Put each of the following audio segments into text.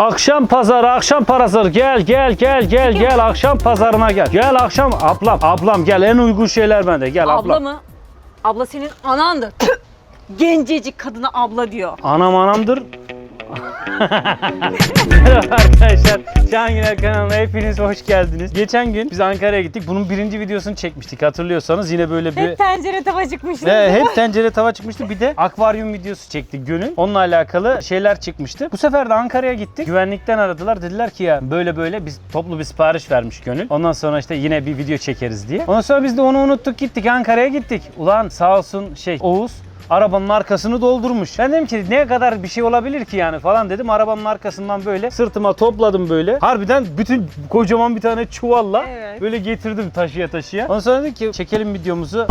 Akşam pazarı, akşam parası. Gel, gel, gel, gel, gel. Akşam pazarına gel. Gel akşam ablam, ablam gel. En uygun şeyler bende. Gel ablam. Abla mı? Abla senin anandır. Tüh! Gencecik kadına abla diyor. Anam anamdır. Merhaba arkadaşlar. Şahanginer kanalına hepiniz hoş geldiniz. Geçen gün biz Ankara'ya gittik. Bunun birinci videosunu çekmiştik hatırlıyorsanız. Yine böyle bir... Hep tencere tava çıkmıştı. Ve hep tencere tava çıkmıştı. Bir de akvaryum videosu çektik Gönül. Onunla alakalı şeyler çıkmıştı. Bu sefer de Ankara'ya gittik. Güvenlikten aradılar. Dediler ki ya böyle böyle biz toplu bir sipariş vermiş Gönül. Ondan sonra işte yine bir video çekeriz diye. Ondan sonra biz de onu unuttuk gittik Ankara'ya gittik. Ulan sağ olsun şey Oğuz arabanın arkasını doldurmuş. Ben dedim ki ne kadar bir şey olabilir ki yani falan dedim. Arabanın arkasından böyle sırtıma topladım böyle. Harbiden bütün kocaman bir tane çuvalla Evet. böyle getirdim taşıya taşıya. Ondan sonra dedim ki çekelim videomuzu.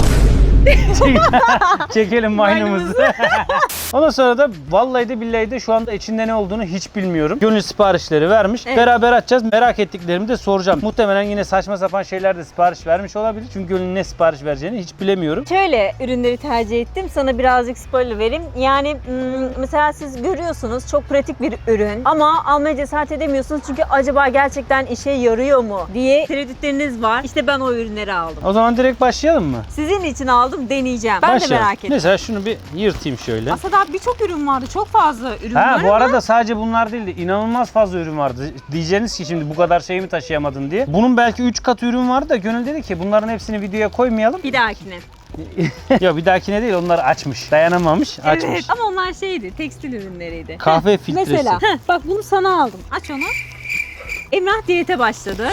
çekelim maynumuzu. Ondan sonra da vallahi de billahi de şu anda içinde ne olduğunu hiç bilmiyorum. Gönül siparişleri vermiş. Evet. Beraber açacağız. Merak ettiklerimi de soracağım. Muhtemelen yine saçma sapan şeyler de sipariş vermiş olabilir. Çünkü Gönül'ün ne sipariş vereceğini hiç bilemiyorum. Şöyle ürünleri tercih ettim. Sana birazcık spoiler vereyim. Yani hmm, mesela siz görüyorsunuz çok pratik bir ürün ama almaya cesaret edemiyorsunuz çünkü acaba gerçekten işe yarıyor mu diye tereddütleriniz var. İşte ben o ürünleri aldım. O zaman direkt başlayalım mı? Sizin için aldım, deneyeceğim. Ben de Başlayalım. merak ettim. Mesela şunu bir yırtayım şöyle. Aslında daha birçok ürün vardı. Çok fazla ürün Ha var bu ama arada sadece bunlar değil de inanılmaz fazla ürün vardı. Diyeceğiniz ki şimdi bu kadar şeyi mi taşıyamadın diye. Bunun belki 3 kat ürün vardı da Gönül dedi ki bunların hepsini videoya koymayalım. bir dahakine. ya bir dahakine değil onları açmış. Dayanamamış açmış. Evet ama onlar şeydi, tekstil ürünleriydi. Kahve filtresi. Mesela heh, bak bunu sana aldım. Aç onu. Emrah diyete başladı.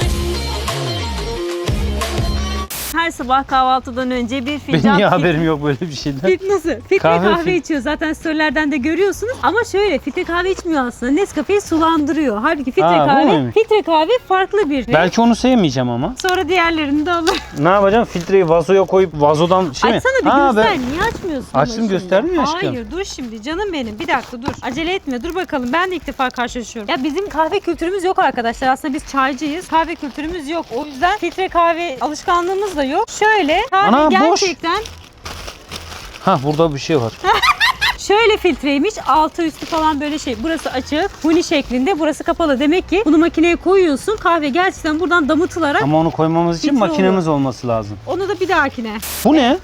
Her sabah kahvaltıdan önce bir fincan Benim fit- haberim yok böyle bir şeyden? Fit nasıl? Filtre Kahve kahve, fil- içiyor. Zaten storylerden de görüyorsunuz. Ama şöyle filtre kahve içmiyor aslında. Nescafe'yi sulandırıyor. Halbuki filtre Aa, kahve, filtre kahve farklı bir. Belki onu sevmeyeceğim ama. Sonra diğerlerini de alır. Ne yapacağım? Filtreyi vazoya koyup vazodan şey mi? Açsana bir göster. ben- Niye açmıyorsun? Açtım, gösterdin ya aşkım. Hayır dur şimdi canım benim. Bir dakika dur. Acele etme dur bakalım. Ben de ilk defa karşılaşıyorum. Ya bizim kahve kültürümüz yok arkadaşlar. Aslında biz çaycıyız. Kahve kültürümüz yok. O yüzden filtre kahve alışkanlığımız da yok. Şöyle kahve Ana, boş. gerçekten Ha burada bir şey var. şöyle filtreymiş. Altı üstü falan böyle şey. Burası açık. Huni şeklinde. Burası kapalı. Demek ki bunu makineye koyuyorsun. Kahve gerçekten buradan damıtılarak Ama onu koymamız için Filtre makinemiz olması lazım. onu da bir dahakine. Bu ne?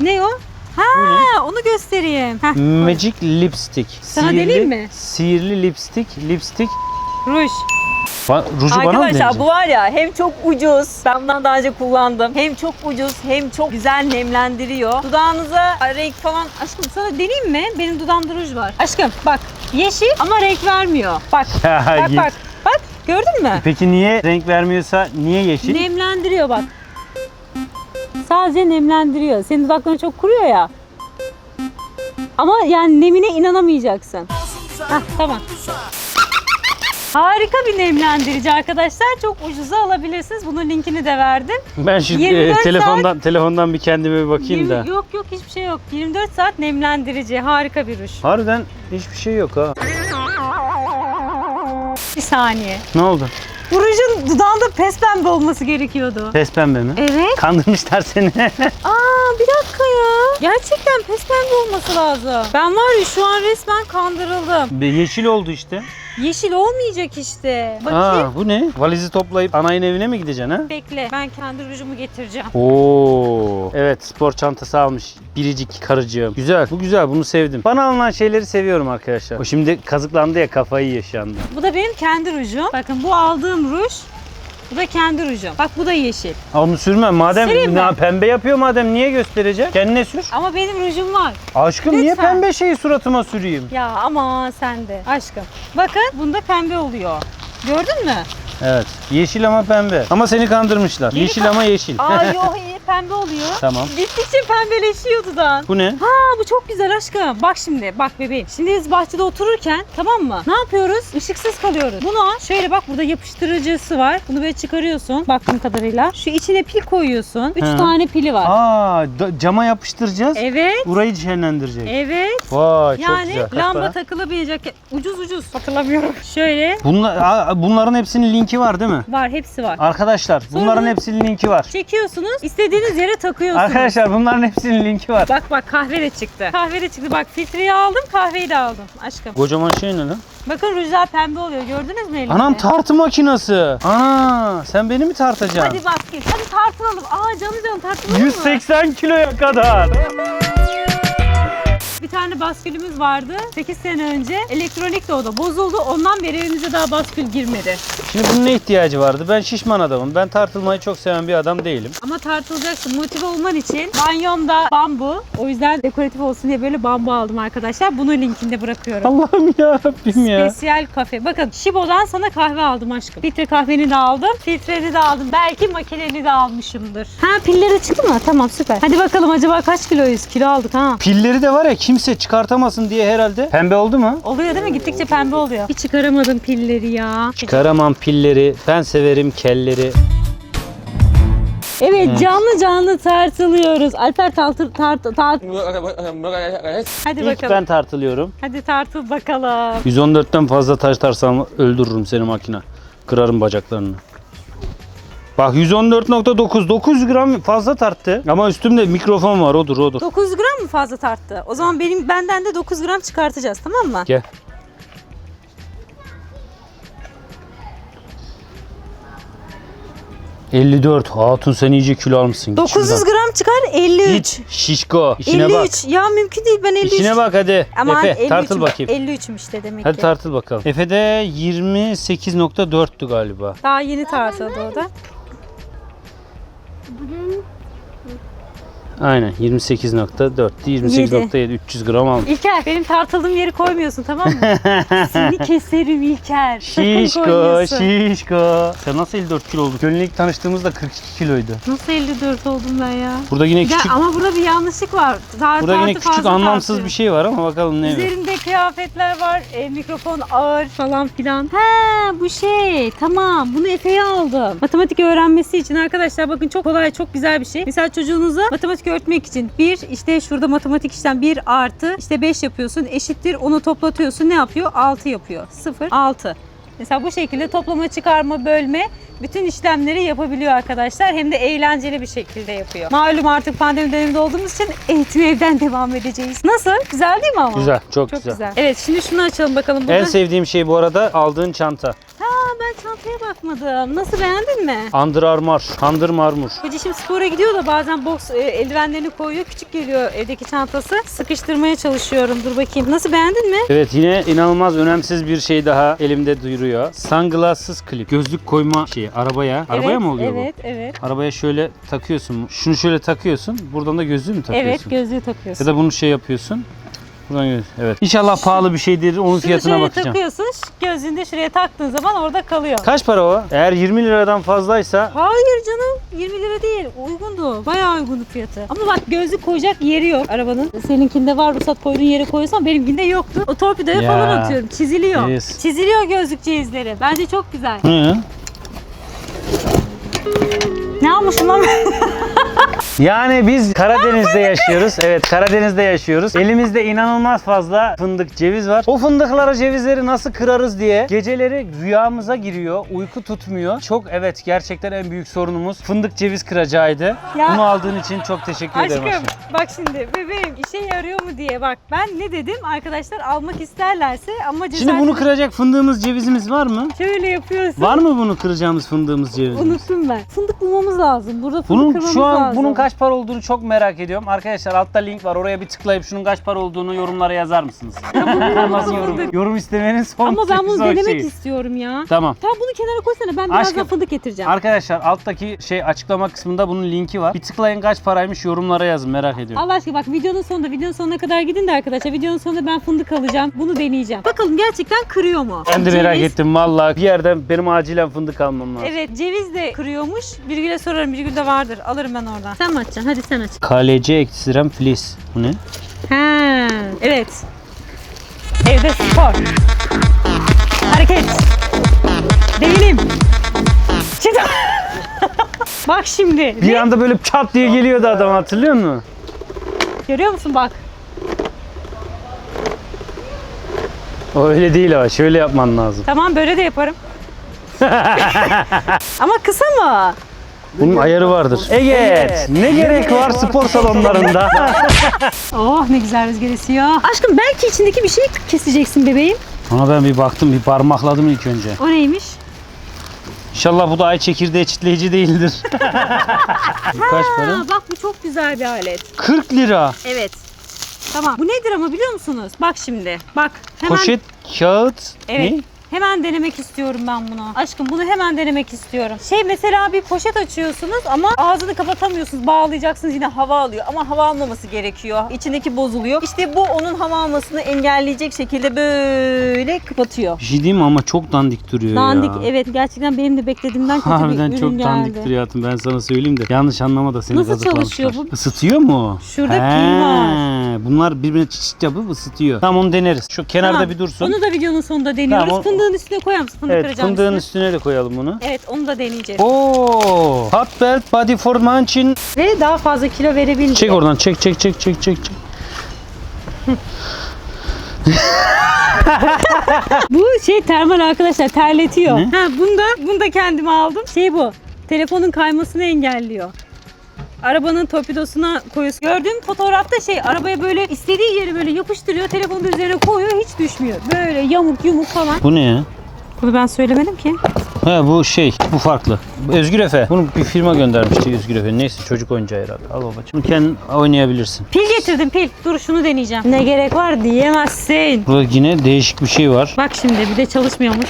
Ne o? Ha, onu göstereyim. Heh, Magic lipstick. Sana deneyeyim mi? Sihirli lipstick. Lipstick. ruj. Ba- ruju bana mı Arkadaşlar deneyeceksin? bu var ya hem çok ucuz. Ben bundan daha önce kullandım. Hem çok ucuz hem çok güzel nemlendiriyor. Dudağınıza renk falan. Aşkım sana deneyeyim mi? Benim dudağımda ruj var. Aşkım bak yeşil ama renk vermiyor. Bak bak git. bak. Bak gördün mü? Peki niye renk vermiyorsa niye yeşil? Nemlendiriyor bak. Sadece nemlendiriyor. Senin dudakların çok kuruyor ya. Ama yani nemine inanamayacaksın. Hah tamam. Harika bir nemlendirici arkadaşlar. Çok ucuza alabilirsiniz. Bunun linkini de verdim. Ben 24 e, telefondan telefondan bir kendime bir bakayım Yirmi- da. Yok yok hiçbir şey yok. 24 saat nemlendirici. Harika bir ruj. Harbiden hiçbir şey yok ha. Bir saniye. Ne oldu? Bu rujun dudağında pes pembe olması gerekiyordu. Pes pembe mi? Evet. Kandırmışlar seni. Aa bir dakika ya. Gerçekten pes pembe olması lazım. Ben var ya şu an resmen kandırıldım. Bir Yeşil oldu işte. Yeşil olmayacak işte. Bakayım. Aa bu ne? Valizi toplayıp anayın evine mi gideceksin ha? Bekle ben kendi rujumu getireceğim. Oo. Evet spor çantası almış. Biricik karıcığım. Güzel. Bu güzel. Bunu sevdim. Bana alınan şeyleri seviyorum arkadaşlar. O şimdi kazıklandı ya kafayı anda. Bu da benim kendi rujum. Bakın bu aldığım ruj. Bu da kendi rujum. Bak bu da yeşil. Ha, Onu sürmem. Madem Süreyim mi? ne, pembe yapıyor madem niye gösterecek? Kendine sür. Ama benim rujum var. Aşkım niye Lütfen. pembe şeyi suratıma süreyim? Ya ama sen de. Aşkım. Bakın bunda pembe oluyor. Gördün mü? Evet. Yeşil ama pembe. Ama seni kandırmışlar. Yeşil ama yeşil. Aa yok pembe oluyor. Tamam. Gittikçe pembeleşiyor dudağın. Bu ne? Ha bu çok güzel aşkım. Bak şimdi bak bebeğim. Şimdi biz bahçede otururken tamam mı? Ne yapıyoruz? Işıksız kalıyoruz. Bunu şöyle bak burada yapıştırıcısı var. Bunu böyle çıkarıyorsun baktığım kadarıyla. Şu içine pil koyuyorsun. 3 Hı. tane pili var. Aa da- cama yapıştıracağız. Evet. Burayı şenlendirecek. Evet. Vay çok Yani güzel. Kaç lamba para? takılabilecek ucuz ucuz. Hatırlamıyorum. Şöyle Bunlar, aa, bunların hepsinin linki var değil mi? var hepsi var. Arkadaşlar bunların hepsinin linki var. Çekiyorsunuz. istediğiniz istediğiniz yere takıyorsunuz. Arkadaşlar bunların hepsinin linki var. Bak bak kahve de çıktı. Kahve de çıktı. Bak filtreyi aldım, kahveyi de aldım aşkım. Kocaman şey ne lan? Bakın rujlar pembe oluyor. Gördünüz mü elimde? Anam tartı makinası. Ana sen beni mi tartacaksın? Hadi basket. Hadi tartınalım. Aa canı canı tartınalım mı? 180 kiloya kadar. Bir tane baskülümüz vardı 8 sene önce. Elektronik de o da bozuldu. Ondan beri evimize daha baskül girmedi. Şimdi bunun ne ihtiyacı vardı? Ben şişman adamım. Ben tartılmayı çok seven bir adam değilim. Ama tartılacaksın. Motive olman için banyomda bambu. O yüzden dekoratif olsun diye böyle bambu aldım arkadaşlar. Bunu linkinde bırakıyorum. Allah'ım ya Rabbim ya. Spesiyel kafe. Bakın Shibo'dan sana kahve aldım aşkım. Filtre kahveni de aldım. Filtreni de aldım. Belki makineni de almışımdır. Ha pilleri çıktı mı? Tamam süper. Hadi bakalım acaba kaç kiloyuz? Kilo aldık ha. Pilleri de var ya kimse çıkartamasın diye herhalde. Pembe oldu mu? Oluyor değil mi? Gittikçe pembe oluyor. Bir çıkaramadım pilleri ya. Çıkaramam pilleri. Ben severim kelleri. Evet canlı canlı tartılıyoruz. Alper tartır tart tart. Hadi İlk bakalım. ben tartılıyorum. Hadi tartıl bakalım. 114'ten fazla tartarsam öldürürüm seni makine. Kırarım bacaklarını. Bak 114.9 900 gram fazla tarttı. Ama üstümde mikrofon var odur odur. 9 gram mı fazla tarttı? O zaman benim benden de 9 gram çıkartacağız tamam mı? Gel. ...54. Hatun sen iyice kilo almışsın. Git 900 şuradan. gram çıkar 53. Git şişko. İşine 53. bak. Ya mümkün değil ben 53. İşine bak hadi. Aman Efe 53'üm. tartıl bakayım. 53'üm işte demek Hadi ki. tartıl bakalım. Efe'de 28.4'tü galiba. Daha yeni tartıldı o da. Bugün Aynen 28.4. 28.7 300 gram aldım. İlker benim tartıldığım yeri koymuyorsun tamam mı? Seni keserim İlker. Sakın Şişko, koymuyorsun. şişko. Sen nasıl 54 kilo oldun? Gönül ilk tanıştığımızda 42 kiloydu. Nasıl 54 oldum ben ya? Burada yine Ya küçük, ama burada bir yanlışlık var. Tar burada yine tartı küçük fazla anlamsız tartıyor. bir şey var ama bakalım ne? Üzerimde kıyafetler var, e, mikrofon ağır falan filan. He bu şey tamam bunu Efe'ye aldım. Matematik öğrenmesi için arkadaşlar bakın çok kolay çok güzel bir şey. Mesela çocuğunuza matematik öğretmek için bir işte şurada matematik işlem 1 artı işte 5 yapıyorsun eşittir onu toplatıyorsun ne yapıyor? 6 yapıyor. 0 6. Mesela bu şekilde toplama, çıkarma, bölme bütün işlemleri yapabiliyor arkadaşlar. Hem de eğlenceli bir şekilde yapıyor. Malum artık pandemi döneminde olduğumuz için eğitim evden devam edeceğiz. Nasıl? Güzel değil mi ama? Güzel, çok, Çok güzel. güzel. Evet şimdi şunu açalım bakalım. Burada... En sevdiğim şey bu arada aldığın çanta. Çantaya bakmadım. Nasıl beğendin mi? Under Armour, Under Armour. Hoca şimdi spora gidiyor da bazen boks e, eldivenlerini koyuyor. Küçük geliyor evdeki çantası. Sıkıştırmaya çalışıyorum. Dur bakayım. Nasıl beğendin mi? Evet yine inanılmaz önemsiz bir şey daha elimde duyuruyor. Sunglasses clip. Gözlük koyma şeyi arabaya. Arabaya evet, mı oluyor evet, bu? Evet, Arabaya şöyle takıyorsun. Şunu şöyle takıyorsun. Buradan da gözlüğü mü takıyorsun? evet. gözlüğü takıyorsun. Ya da bunu şey yapıyorsun. Buradan göz. Evet. İnşallah pahalı bir şeydir. Onun Şunu fiyatına şöyle bakacağım. takıyorsun. Gözünü de şuraya taktığın zaman orada kalıyor. Kaç para o? Eğer 20 liradan fazlaysa Hayır canım 20 lira değil uygundu bayağı uygundu fiyatı ama bak gözlük koyacak yeri yok arabanın seninkinde var ruhsat koyduğun yere koyuyorsan benimkinde yoktu o torpidoya Ya. falan atıyorum çiziliyor Yes. çiziliyor gözlük cihazları bence çok güzel Hı. ne almışım lan ben? Yani biz Karadeniz'de yaşıyoruz. Evet Karadeniz'de yaşıyoruz. Elimizde inanılmaz fazla fındık, ceviz var. O fındıklara cevizleri nasıl kırarız diye geceleri rüyamıza giriyor. Uyku tutmuyor. Çok evet gerçekten en büyük sorunumuz fındık ceviz kıracağıydı. Ya. Bunu aldığın için çok teşekkür ederim Aşkım aşkım. bak şimdi bebeğim işe yarıyor mu diye bak ben ne dedim arkadaşlar almak isterlerse ama Şimdi cesaret bunu kıracak fındığımız cevizimiz var mı? şöyle yapıyorsun. Var mı bunu kıracağımız fındığımız cevizimiz? Unuttum ben. Fındık bulmamız lazım. Burada fındık Bunun kırmamız şu an lazım. bunun kaç para olduğunu çok merak ediyorum. Arkadaşlar altta link var. Oraya bir tıklayıp şunun kaç para olduğunu yorumlara yazar mısınız? Nasıl yorum? Yorum istemenin son Ama ben bunu son denemek şeyi. istiyorum ya. Tamam. Tamam bunu kenara koysana ben birazdan Aşkım, fındık getireceğim. Arkadaşlar alttaki şey açıklama kısmında bunun linki var. Bir tıklayın kaç paraymış yorumlara yazın merak ediyorum. Allah aşkına bak videonun sonunda videonun sonuna kadar gidin de arkadaşlar videonun sonunda ben fındık alacağım. Bunu deneyeceğim. Bakalım gerçekten kırıyor mu? Ben de merak Ceviz- ettim vallahi bir yerden benim acilen fındık almam lazım. Evet ceviz de kırıyormuş. Birgül'e sorarım. Birgül de vardır. Alırım ben oradan. Sen mi açacaksın? Hadi sen aç. KLC ekstrem fleece. Bu ne? Ha, evet. Evde spor. Hareket. Değilim. Çık. Bak şimdi. Bir Ne? anda böyle çat diye geliyordu adam hatırlıyor musun? Görüyor musun bak. O öyle değil ama şöyle yapman lazım. Tamam böyle de yaparım. Ama kısa mı? Bunun ayarı vardır. Evet. Ne gerek var spor salonlarında? Oh ne güzel rüzgar esiyor. Aşkım belki içindeki bir şey keseceksin bebeğim. Ama ben bir baktım, bir parmakladım ilk önce. O neymiş? İnşallah bu da ay çekirdeği çitleyici değildir. Kaç para? Aa, bak bu çok güzel bir alet. 40 lira. Evet. Tamam. Bu nedir ama biliyor musunuz? Bak şimdi. Bak. Hemen, Poşet, kağıt, Evet. ne? Hemen denemek istiyorum ben bunu. Aşkım bunu hemen denemek istiyorum. Şey mesela bir poşet açıyorsunuz ama ağzını kapatamıyorsunuz. Bağlayacaksınız yine hava alıyor. Ama hava almaması gerekiyor. İçindeki bozuluyor. İşte bu onun hava almasını engelleyecek şekilde böyle kapatıyor. Şey mi ama çok dandik duruyor Dandik ya. evet gerçekten benim de beklediğimden kötü Harbiden bir ürün çok geldi. dandik duruyor hayatım ben sana söyleyeyim de. Yanlış anlama da seni Nasıl çalışıyor bu? Isıtıyor mu? Şurada He, pil var. Bunlar birbirine çıt çıt yapıp ısıtıyor. Tamam onu deneriz. Şu kenarda Tamam. bir dursun. Onu da videonun sonunda deniyoruz. Tamam, o- Fındığın üstüne koyar mısın? Fındık evet kıracağım fındığın üstüne. üstüne de koyalım bunu. Evet onu da deneyeceğiz. Oo, hot belt body for munching. Ve daha fazla kilo verebilir. Çek oradan çek çek çek çek çek. çek. Bu şey termal arkadaşlar terletiyor. Ne? Ha bunu da bunu da kendime aldım. Şey bu. Telefonun kaymasını engelliyor. Arabanın torpidosuna koyuyorsun. Gördüğüm fotoğrafta şey arabaya böyle istediği yeri böyle yapıştırıyor. Telefonun üzerine koyuyor hiç düşmüyor. Böyle yamuk yumuk falan. Bu ne ya? Bunu ben söylemedim ki. He bu şey, bu farklı. Özgür Efe. Bunu bir firma göndermişti Özgür Efe. Neyse çocuk oyuncağı herhalde. Al babacığım. Bunu kendin oynayabilirsin. Pil getirdim pil. Dur şunu deneyeceğim. Ne gerek var diyemezsin. Burada yine değişik bir şey var. Bak şimdi bir de çalışmıyormuş.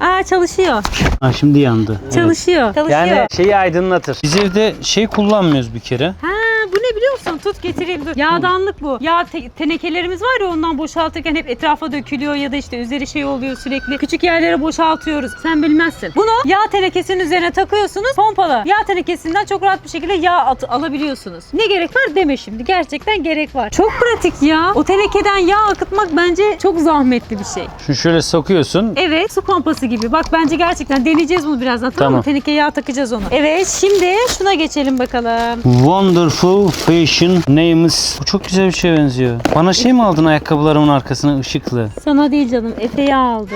Aa çalışıyor. Ha şimdi yandı. Evet. Çalışıyor. Çalışıyor. Yani şeyi aydınlatır. Biz evde şey kullanmıyoruz bir kere. Ha bu ne biliyor musun? Tut getireyim dur. Yağdanlık bu. Yağ te- tenekelerimiz var ya ondan boşaltırken hep etrafa dökülüyor ya da işte üzeri şey oluyor sürekli. Küçük yerlere boşaltıyoruz. Sen bilmezsin. Bunu yağ tenekesinin üzerine takıyorsunuz. Pompalı. Yağ tenekesinden çok rahat bir şekilde yağ at- alabiliyorsunuz. Ne gerek var deme şimdi. Gerçekten gerek var. Çok pratik ya. O tenekeden yağ akıtmak bence çok zahmetli bir şey. Şunu şöyle sokuyorsun. Evet su pompası gibi. Bak bence gerçekten deneyeceğiz bunu birazdan tamam, Tamam. mı? Tenekeye yağ takacağız onu. Evet şimdi şuna geçelim bakalım. Wonderful Fashion Names. Bu çok güzel bir şeye benziyor. Bana şey mi aldın ayakkabılarımın arkasına ışıklı? Sana değil canım Efe'ye aldı.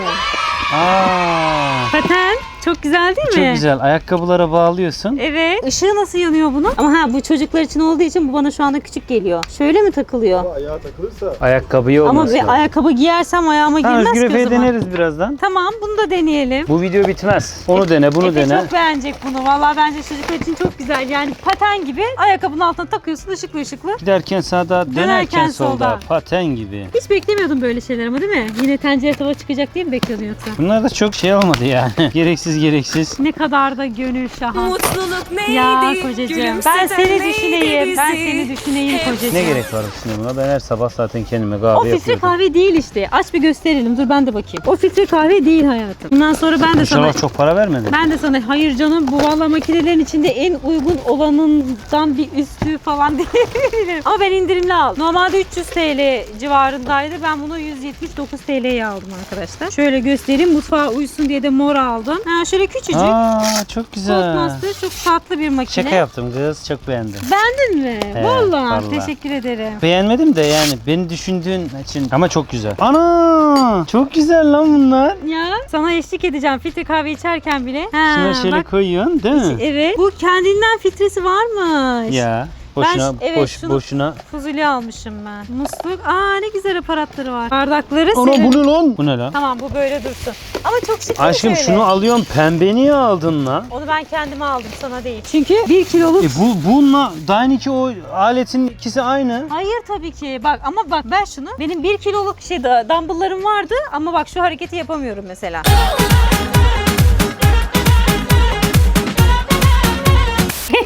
Aa. Paten çok güzel değil mi? Çok güzel. Ayakkabılara bağlıyorsun. Evet. Işığı nasıl yanıyor bunun? Ama ha bu çocuklar için olduğu için bu bana şu anda küçük geliyor. Şöyle mi takılıyor? Ayağa takılırsa Ayakkabıyı Ama bir ayakkabı giyersem ayağıma girmez Özgür ki o Efe'yi zaman. deneriz birazdan. Tamam bunu da deneyelim. Bu video bitmez. Onu dene, bunu Efe dene. çok beğenecek bunu. Vallahi bence çocuklar için çok güzel. Yani paten gibi ayakkabının altına takıyorsun ışıklı ışıklı. Giderken sağda, dönerken, Dönerken solda. solda. Paten gibi. Hiç beklemiyordum böyle şeyler ama değil mi? Yine tencere tava çıkacak diye mi bekliyordun yoksa? Bunlar da çok şey olmadı yani. gereksiz gereksiz. Ne kadar da gönül şahan. Mutluluk neydi? Ya kocacığım ben seni düşüneyim. Ben seni düşüneyim Hep kocacığım. Ne gerek var şimdi buna? Ben her sabah zaten kendime kahve O filtre yapıyorum. kahve değil işte. Aç bir gösterelim. Dur ben de bakayım. O filtre kahve değil hayatım. Bundan sonra ben de sana İnşallah çok para vermedin. ben de sana hayır canım bu valla makinelerin içinde en uygun olanından bir üstü falan diyebilirim. Ama ben indirimli aldım. Normalde 300 TL civarındaydı. Ben bunu 179 TL'ye aldım arkadaşlar. Şöyle göstereyim. Mutfağa uysun diye de mor aldım. Ha şöyle küçücük. Aa çok güzel. Codemaster çok tatlı bir makine. Şaka yaptım kız. Çok beğendim. Beğendin mi? Evet, Vallahi. vallahi. Teşekkür ederim. Beğenmedim de yani beni düşündüğün için ama çok güzel. Ana! Çok güzel lan bunlar. Ya sana eşlik edeceğim filtre kahve içerken bile. Ha, Şuna şöyle bak. koyuyorsun değil mi? Evet. Bu kendinden filtresi varmış. Ya. Boşuna, ş- evet, boş, şunu- boşuna. Fuzuli almışım ben. Musluk. Aa ne güzel aparatları var. Bardakları Ana serin. bu ne lan? Bu ne lan? Tamam bu böyle dursun. Ama çok şık Aşkım şöyle. şunu alıyorsun pembe niye aldın lan? Onu ben kendime aldım sana değil. Çünkü 1 kiloluk E bu bununla Dyniki o aletin ikisi aynı. Hayır tabii ki. Bak ama bak ben şunu. Benim 1 kiloluk şey dumbbell'larım vardı ama bak şu hareketi yapamıyorum mesela.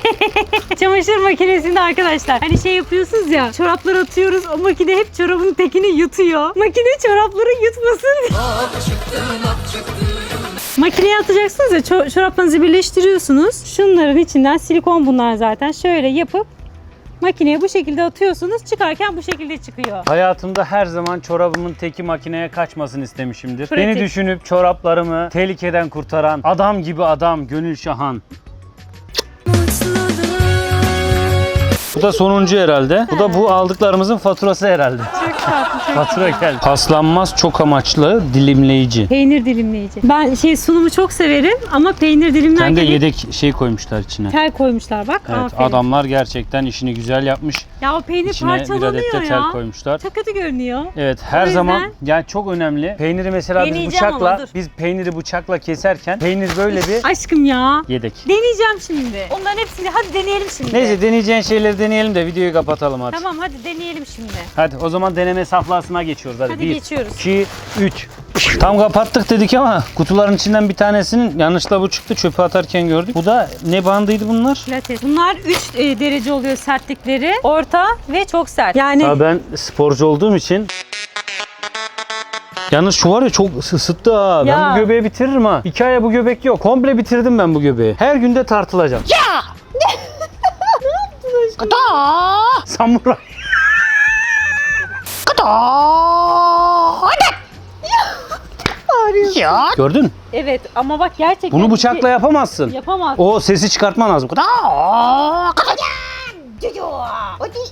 Çamaşır makinesinde arkadaşlar hani şey yapıyorsunuz ya çoraplar atıyoruz o makine hep çorabın tekini yutuyor. Makine çorapları yutmasın. Makineye atacaksınız ya ço- çoraplarınızı birleştiriyorsunuz. Şunların içinden silikon bunlar zaten şöyle yapıp makineye bu şekilde atıyorsunuz. Çıkarken bu şekilde çıkıyor. Hayatımda her zaman çorabımın teki makineye kaçmasını istemişimdir. Pratik. Beni düşünüp çoraplarımı tehlikeden kurtaran adam gibi adam Gönül Şahan. Bu da sonuncu herhalde. Bu da bu aldıklarımızın faturası herhalde. Çok tatlı. çok Fatura geldi. Paslanmaz çok amaçlı dilimleyici. Peynir dilimleyici. Ben şey sunumu çok severim ama peynir dilimlerken Sen de yedek şey koymuşlar içine. tel koymuşlar bak. Evet Aferin. adamlar gerçekten işini güzel yapmış. Ya o peynir İçine bir parçalanıyor tel ya. koymuşlar. Kötü görünüyor. Evet her O yüzden- zaman yani çok önemli. Peyniri mesela biz Deneyeceğim ama bıçakla dur. biz peyniri bıçakla keserken peynir böyle bir Aşkım ya. yedek. Deneyeceğim şimdi. Onların hepsini hadi deneyelim şimdi. Neyse deneyeceğin şeyleri deneyelim de videoyu kapatalım artık. Tamam hadi deneyelim şimdi. Hadi o zaman deneme saflasına geçiyoruz. Hadi, Hadi Bir, geçiyoruz. 2, 3. Tam kapattık dedik ama kutuların içinden bir tanesinin yanlışla bu çıktı çöpe atarken gördük. Bu da ne bandıydı bunlar? Pilates. Bunlar 3 derece oluyor sertlikleri. Orta ve çok sert. Yani Ya ben sporcu olduğum için Yalnız şu var ya çok ısıttı ha. Ben bu göbeği bitiririm ha. Hikaye bu göbek yok. Komple bitirdim ben bu göbeği. Her günde tartılacağım. Ya! Samuray. ya. Gördün? Evet ama bak gerçekten Bunu bıçakla yapamazsın. yapamaz. O sesi çıkartman lazım.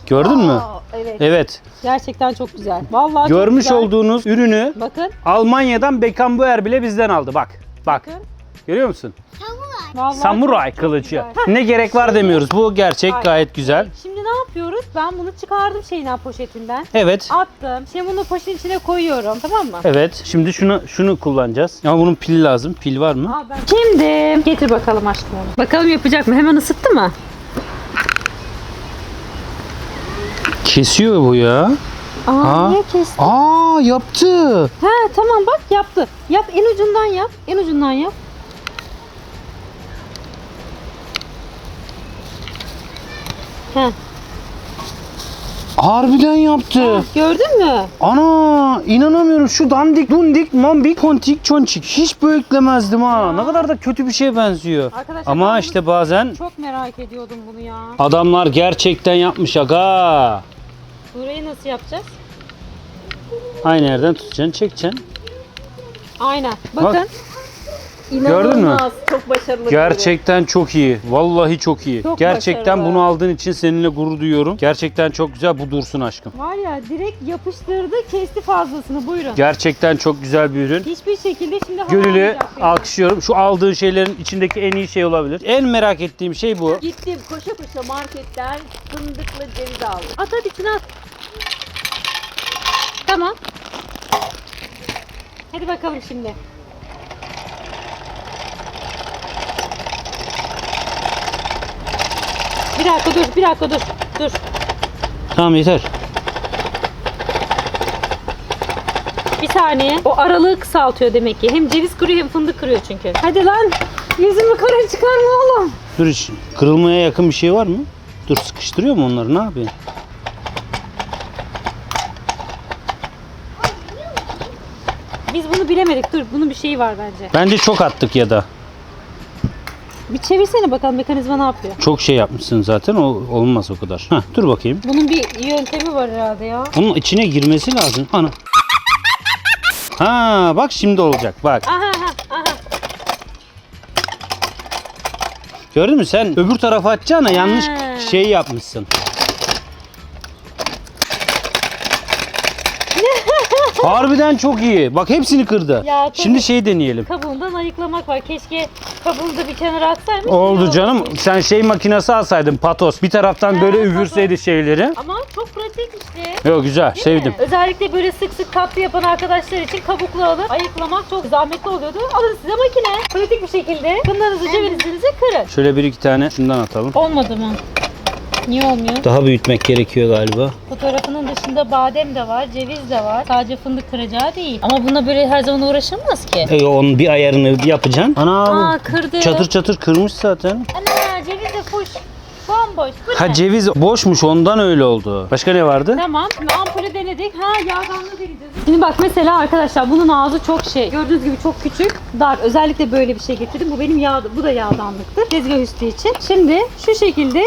Gördün mü? Evet. Evet. Gerçekten çok güzel. Vallahi çok Görmüş güzel. olduğunuz ürünü Bakın. Almanya'dan Beckenbauer bile bizden aldı. Bak. Bak. Bakın. Görüyor musun? Vallahi Samuray kılıcı. güzel. Ne gerek var demiyoruz. Bu gerçek Aynen. gayet güzel. Şimdi ne yapıyoruz? Ben bunu çıkardım şeyinden poşetinden. Evet. Attım. Şimdi bunu poşetin içine koyuyorum. Tamam mı? Evet. Şimdi şunu şunu kullanacağız. Ama bunun pili lazım. Pil var mı? Al ben. Şimdi getir bakalım aşkım onu. Bakalım yapacak mı? Hemen ısıttı mı? Kesiyor bu ya. Aa Aa. niye kesti? Aa yaptı. Ha tamam bak yaptı. Yap en ucundan yap. En ucundan yap. Ha, Harbiden yaptı. gördün mü? Ana inanamıyorum şu dandik dundik mambik pontik çonçik hiç beklemezdim ha. Ne kadar da kötü bir şeye benziyor. Arkadaşlar Ama işte bazen çok merak ediyordum bunu ya. adamlar gerçekten yapmış aga. Burayı nasıl yapacağız? Aynı yerden tutacaksın çekeceksin. Aynen. Bakın. Gördün mü? Çok başarılı. Gerçekten çok iyi. Vallahi çok iyi. Çok Gerçekten başarılı. bunu aldığın için seninle gurur duyuyorum. Gerçekten çok güzel. Bu dursun aşkım. Var ya direkt yapıştırdı kesti fazlasını buyurun. Gerçekten çok güzel bir ürün. Hiçbir şekilde şimdi Gönül'ü havalanmayacak beni. alkışlıyorum. Şu aldığın şeylerin içindeki en iyi şey olabilir. En merak ettiğim şey bu. Gittim koşa koşa marketten fındıklı ceviz aldım. At hadi at. Tamam. Hadi bakalım şimdi. Bir dakika dur, bir dakika dur. Dur. Tamam yeter. Bir saniye. O aralığı kısaltıyor demek ki. Hem ceviz kırıyor hem fındık kırıyor çünkü. Hadi lan. Yüzümü kara çıkarma oğlum. Dur hiç kırılmaya yakın bir şey var mı? Dur sıkıştırıyor mu onları? Ne yapıyor? Biz bunu bilemedik. Dur bunun bir şeyi var bence. Bence çok attık ya da. Bir çevirsene bakalım mekanizma ne yapıyor. Çok şey yapmışsın zaten. O olmaz o kadar. Heh, dur bakayım. Bunun bir yöntemi var herhalde ya. Bunun içine girmesi lazım. Ana. Ha bak şimdi olacak. Bak. Aha aha aha. Gördün mü sen öbür tarafa atacağına yanlış şey yapmışsın. Harbiden çok iyi. Bak hepsini kırdı. Ya, tabii. Şimdi şey deneyelim. Kabuğundan ayıklamak var. Keşke kabuğunu da bir kenara atsaymış. Oldu canım. Sen şey makinesi alsaydın patos. Bir taraftan böyle patos. üfürseydi şeyleri. Ama çok pratik işte. Yok güzel. Değil sevdim. mi? Özellikle böyle sık sık tatlı yapan arkadaşlar için kabuklu alıp ayıklamak çok zahmetli oluyordu. Alın size makine. Pratik bir şekilde fındığınızı cevizinizi kırın. Şöyle bir iki tane şundan atalım. Olmadı mı? Niye olmuyor? Daha büyütmek gerekiyor galiba. Fotoğrafının dışında badem de var, ceviz de var. Sadece fındık kıracağı değil. Ama buna böyle her zaman uğraşılmaz ki. E, onun bir ayarını yapacaksın. Ana Aa kırdı. çatır çatır kırmış zaten. Ana ceviz de fuş. Bomboş. Bu Ha ne? ceviz boşmuş ondan öyle oldu. Başka ne vardı? Tamam. Şimdi ampulü denedik. Ha yağdanlığı deneyeceğiz. Şimdi bak mesela arkadaşlar bunun ağzı çok şey. Gördüğünüz gibi çok küçük, dar. Özellikle böyle bir şey getirdim. Bu benim yağ, bu da yağdanlıktır. Tezgah üstü için. Şimdi şu şekilde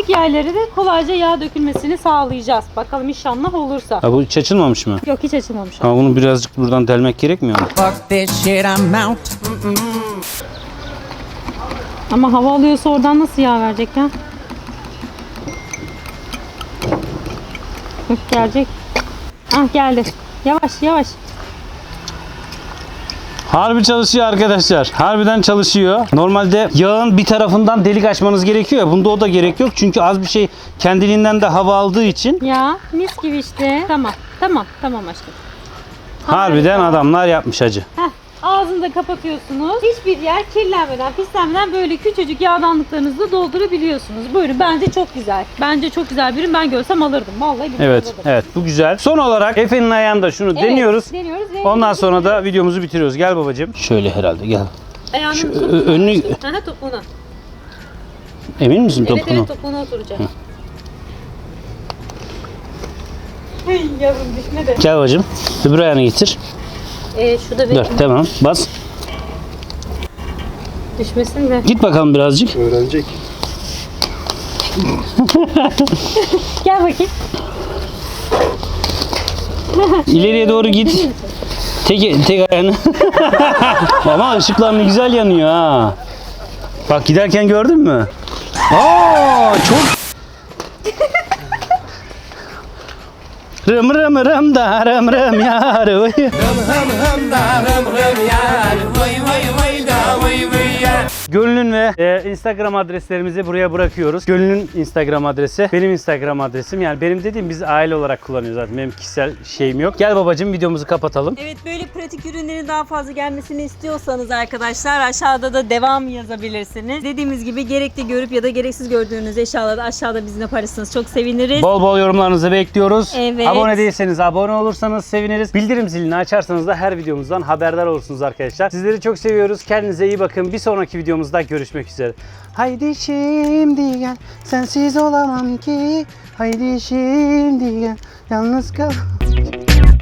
küçük yerlere de kolayca yağ dökülmesini sağlayacağız. Bakalım inşallah olursa. Ha bu hiç açılmamış mı? Yok hiç açılmamış. Ama bunu birazcık buradan delmek gerekmiyor mu? Fuck this shit, I'm out. Ama hava alıyorsa oradan nasıl yağ verecek ya? Hı, Gelecek. Ah geldi. Yavaş yavaş. Harbi çalışıyor arkadaşlar. Harbiden çalışıyor. Normalde yağın bir tarafından delik açmanız gerekiyor. Bunda o da gerek yok. Çünkü az bir şey kendiliğinden de hava aldığı için Ya mis gibi işte. Tamam tamam tamam aşkım. harbiden Harika. adamlar yapmış hacı. Heh, ağzını da kapatıyorsunuz. Hiçbir yer kirlenmeden, pislenmeden böyle küçücük yağdanlıklarınızı da doldurabiliyorsunuz. Buyurun bence çok güzel. Bence çok güzel bir ürün. Ben görsem alırdım. Vallahi bir Evet, alırdım. evet bu güzel. Son olarak Efe'nin ayağında şunu Evet, deniyoruz. Deniyoruz ve Ondan sonra da videomuzu bitiriyoruz. Gel babacığım. Şöyle herhalde gel. ayağının Şu, ö- önünü Aha topuğuna. emin misin Evet topunu? evet topuğuna oturacak. Hey yavrum düşme de. Gel babacığım. Öbür ayağını getir. Ee, şurada bir Dur tamam bas. düşmesin de. Git bakalım birazcık. Öğrenecek. Gel bakayım. İleriye doğru git. Tek, tek ayağını. Ama ışıklar ne güzel yanıyor ha. Bak giderken gördün mü? Aa çok Rım rım rım da rım rım yar vay. Gönül'ün ve e, Instagram adreslerimizi buraya bırakıyoruz. Gönül'ün Instagram adresi, benim Instagram adresim. Yani benim dediğim biz aile olarak kullanıyoruz zaten. Benim kişisel şeyim yok. Gel babacığım videomuzu kapatalım. Evet böyle pratik ürünlerin daha fazla gelmesini istiyorsanız arkadaşlar aşağıda da devam yazabilirsiniz. Dediğimiz gibi gerekli görüp ya da gereksiz gördüğünüz eşyaları aşağıda bizimle paylaşırsanız çok seviniriz. Bol bol yorumlarınızı bekliyoruz. Evet. Abone değilseniz abone olursanız seviniriz. Bildirim zilini açarsanız da her videomuzdan haberdar olursunuz arkadaşlar. Sizleri çok seviyoruz. Kendinize iyi bakın. Bir sonraki videomuzda görüşmek üzere. Haydi şimdi gel. Sensiz olamam ki. Haydi şimdi gel. Yalnız kal.